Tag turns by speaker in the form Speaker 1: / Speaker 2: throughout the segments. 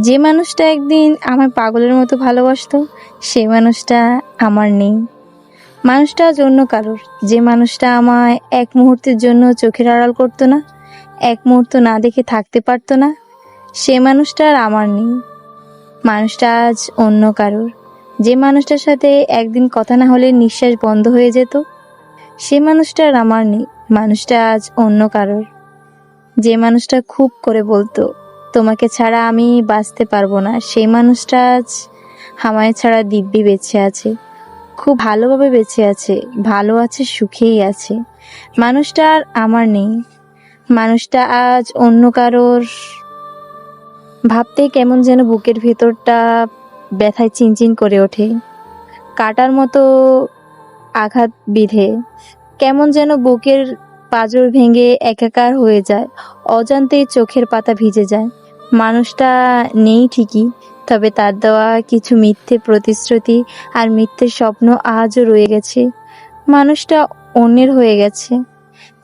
Speaker 1: যে মানুষটা একদিন আমায় পাগলের মতো ভালোবাসতো সেই মানুষটা আমার নেই। মানুষটা অন্য কারোর। যে মানুষটা আমায় এক মুহূর্তের জন্য চোখের আড়াল করতো না, এক মুহূর্ত না দেখে থাকতে পারতো না, সে মানুষটা আর আমার নেই। মানুষটা আজ অন্য কারোর। যে মানুষটার সাথে একদিন কথা না হলে নিঃশ্বাস বন্ধ হয়ে যেত, সে মানুষটা আর আমার নেই। মানুষটা আজ অন্য কারোর। যে মানুষটা খুব করে বলতো তোমাকে ছাড়া আমি বাঁচতে পারব না। সেই মানুষটা আজ আমায় ছাড়া দিব্যি বেঁচে আছে, খুব ভালোভাবে বেঁচে আছে, ভালো আছে, সুখেই আছে। মানুষটা আর আমার নেই। মানুষটা আজ অন্য কারোর ভাবতে কেমন যেন বুকের ভেতরটা ব্যথায় চিনচিন করে ওঠে। কাটার মতো আঘাত বিধে। কেমন যেন বুকের পাঁজর ভেঙে একাকার হয়ে যায়। অজান্তেই চোখের পাতা ভিজে যায়। মানুষটা নেই ঠিকই, তবে তার দেওয়া কিছু মিথ্যে প্রতিশ্রুতি আর মিথ্যে স্বপ্ন আজও রয়ে গেছে। মানুষটা অন্যের হয়ে গেছে,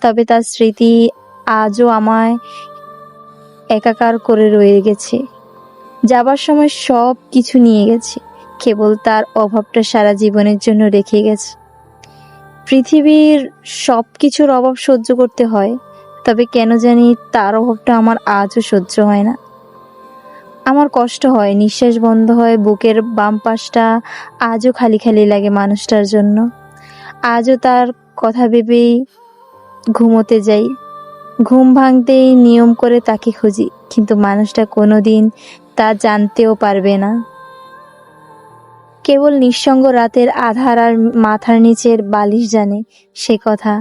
Speaker 1: তবে তার স্মৃতি আজও আমায় একাকার করে রয়ে গেছে। যাবার সময় সব কিছু নিয়ে গেছে, কেবল তার অভাবটা সারা জীবনের জন্য রেখে গেছে। পৃথিবীর সব কিছুর অভাব সহ্য করতে হয়, তবে কেন জানি তার অভাবটা আমার আজও সহ্য হয় না। আমার কষ্ট হয়, নিঃশ্বাস বন্ধ হয়, বুকের বাম পাশটা আজও খালি খালি লাগে মানুষটার জন্য। আজও তার কথা ভেবেই ঘুমোতে যাই। ঘুম ভাঙতেই নিয়ম করে তাকে খুঁজি, কিন্তু মানুষটা কোনো দিন তা জানতেও পারবে না। কেবল নিঃসঙ্গ রাতের আধার আর মাথার নিচের বালিশ জানে সে কথা।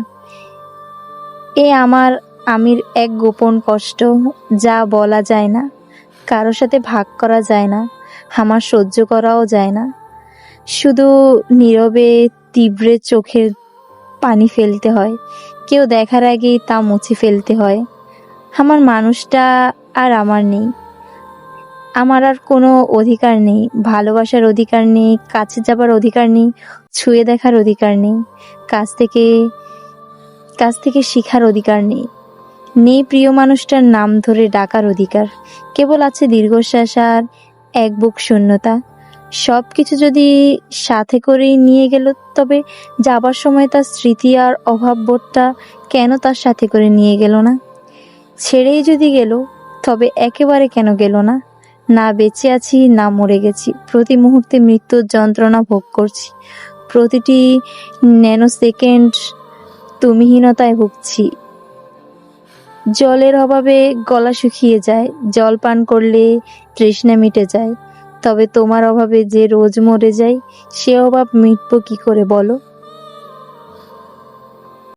Speaker 1: এ আমার আমির এক গোপন কষ্ট, যা বলা যায় না। কারোর সাথে ভাগ করা যায় না, আমার সহ্য করাও যায় না। শুধু নীরবে, তীব্রে চোখের পানি ফেলতে হয়, কেউ দেখার আগেই তা মুছে ফেলতে হয়। আমার মানুষটা আর আমার নেই। আমার আর কোনো অধিকার নেই, ভালোবাসার অধিকার নেই, কাছে যাবার অধিকার নেই, ছুঁয়ে দেখার অধিকার নেই, কাছ থেকে কাছ থেকে শিখার অধিকার নেই। নেই প্রিয় মানুষটার নাম ধরে ডাকার অধিকার। কেবল আছে দীর্ঘশ্বাস আর এক বুক শূন্যতা। সব কিছু যদি সাথে করে নিয়ে গেল, তবে যাবার সময় তার স্মৃতি আর অভাববোধটা কেন তার সাথে করে নিয়ে গেল না? ছেড়েই যদি গেল, তবে একেবারে কেন গেল না? না বেঁচে আছি, না মরে গেছি। প্রতি মুহূর্তে মৃত্যুর যন্ত্রণা ভোগ করছি। প্রতিটি ন্যানো সেকেন্ড তুমিহীনতায় ভুগছি। জলের অভাবে গলা শুকিয়ে যায়, জল পান করলে তৃষ্ণা মিটে যায়। তবে তোমার অভাবে যে রোজ মরে যায়, সে অভাব মিটব কি করে বলো?